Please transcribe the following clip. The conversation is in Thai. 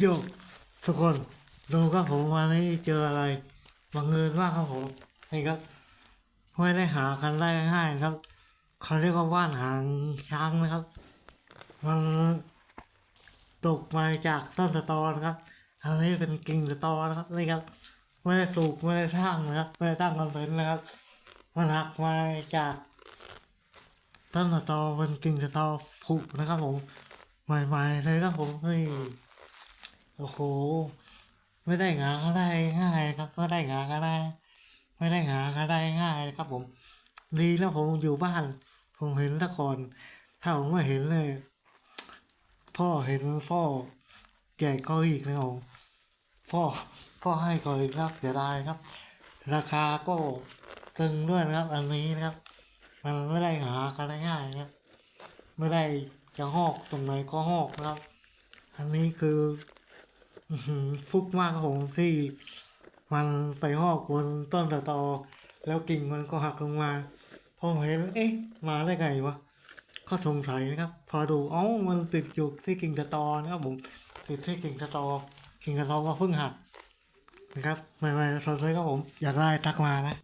โยกทุกคนดูครับผมวันนี้เจออะไรบังเอิญมากครับผมนี่ครับไม่ได้หากันได้ง่ายครับเขาเรียกว่าว่านหางช้างนะครับ มันตกมาจากต้นตะตอนะครับอันนี้เป็นกิ่งตะตอนะครับนี่ครับไม่ได้ปลูกไม่ได้ทั้งนะครับไม่ได้ตั้งกันเป็นนะครับ มันหักมาจากต้นตะตอเป็นกิ่งตะตอผุนะครับผมใหม่ๆเลยครับผมนี่ โอ้โห ไม่ได้งาก็ได้ง่ายครับ ไม่ได้งาก็ได้ ไม่ได้งาก็ได้ง่ายครับ ผมดีแล้วผมอยู่บ้าน ผมเห็นแตะก่อนถ้าผมไม่เห็นเลย พ่อเห็นพ่อแจกก็อีกนะครับผมพ่อพ่อให้ก็อีกครับเสียดายครับ ราคาก็ตึงด้วยนะครับอันนี้นะครับ มันไม่ได้หากันได้ง่ายนะครับไม่ได้จะหอกตรงไหนก็หอกนะครับ อันนี้คือ ฟุกมากครับผมที่มันไปหอกบนต้นตะตอ แล้วกิ่งมันก็หักลงมาผมเห็นเอ๊ะ มาได้ไงวะก็สงสัยนะครับ พอดูเอ้ามันติดอยู่ที่กิ่งตะตอนะครับผมติดที่กิ่งตะตอ กิ่งตะตอก็เพิ่งหักนะครับใหม่ๆสดเลยครับผม อยากได้ทักมานะ